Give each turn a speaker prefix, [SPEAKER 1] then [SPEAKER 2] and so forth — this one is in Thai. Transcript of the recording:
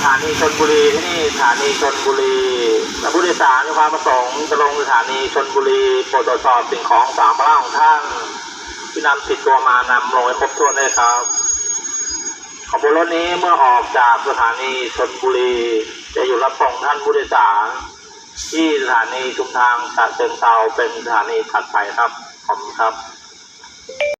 [SPEAKER 1] สถานีชนบุรีที่นี่สถานีชนบุรีผู้โดยสารมีความประสงค์จะลงสถานีชนบุรีโปรดตรวจสอบสิ่งของสามระของท่านที่นำติดตัวมานำลงให้ครบถ้วนด้ยครับขบวนรถนี้เมื่อออกจากสถานีชนบุรี จะอยู่รับส่งท่านผู้โดยสารที่สถานีชุมทางจัดเชิงเซาเป็นสถานีถัดไปครับ ขอบคุณครับ